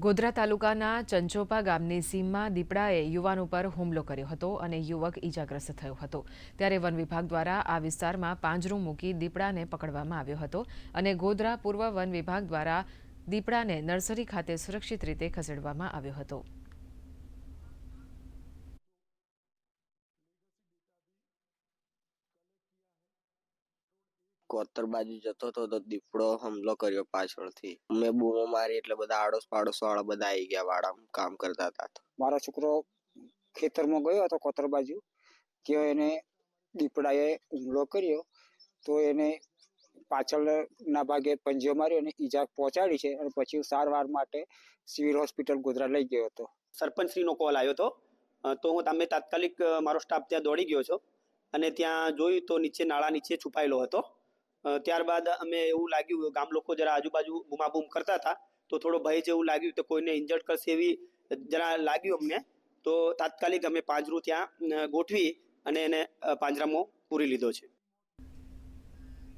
ગોધરા તાલુકાના ચંચોપા ગામની સીમમાં દીપડાએ યુવાન ઉપર હુમલો કર્યો હતો અને યુવક ઈજાગ્રસ્ત થયો હતો. ત્યારે વન વિભાગ દ્વારા આ વિસ્તારમાં પાંજરું મૂકી દીપડાને પકડવામાં આવ્યો હતો અને ગોધરા પૂર્વ વન વિભાગ દ્વારા દીપડાને નર્સરી ખાતે સુરક્ષિત રીતે ખસેડવામાં આવ્યો હતો. કોતર બાજુ જતો હતો તો દીપડો હુમલો કર્યો પાછળથી. મેં બૂમો મારી એટલે બધા આડોશ પાડોશ વાળા બધા આવી ગયા વાળા કામ કરતા હતા મારો છોકરો ખેતરમાં ગયો હતો કોતર બાજુ કે એને દીપડાએ હુમલો કર્યો તો એને પાછળના ભાગે પંજો માર્યો અને ઈજા પહોંચાડી છે અને પછી સારવાર માટે સિવિલ હોસ્પિટલ ગોધરા લઈ ગયો હતો. સરપંચશ્રીનો કોલ આવ્યો હતો. તો હું તમે તાત્કાલિક મારો સ્ટાફ ત્યાં દોડી ગયો છો અને ત્યાં જોયું તો નીચે નાળા નીચે છુપાયેલો હતો. ત્યારબાદ અમે એવું લાગ્યું ગામ લોકો જરા આજુબાજુ બૂમાબૂમ કરતા હતા, તો થોડો ભય જેવું લાગ્યું તો કોઈને ઇન્જર્ડ કરશે એવી જરા લાગ્યું અમને. તો તાત્કાલિક અમે પાંજરું ત્યાં ગોઠવી અને એને પાંજરામાં પૂરી લીધો છે.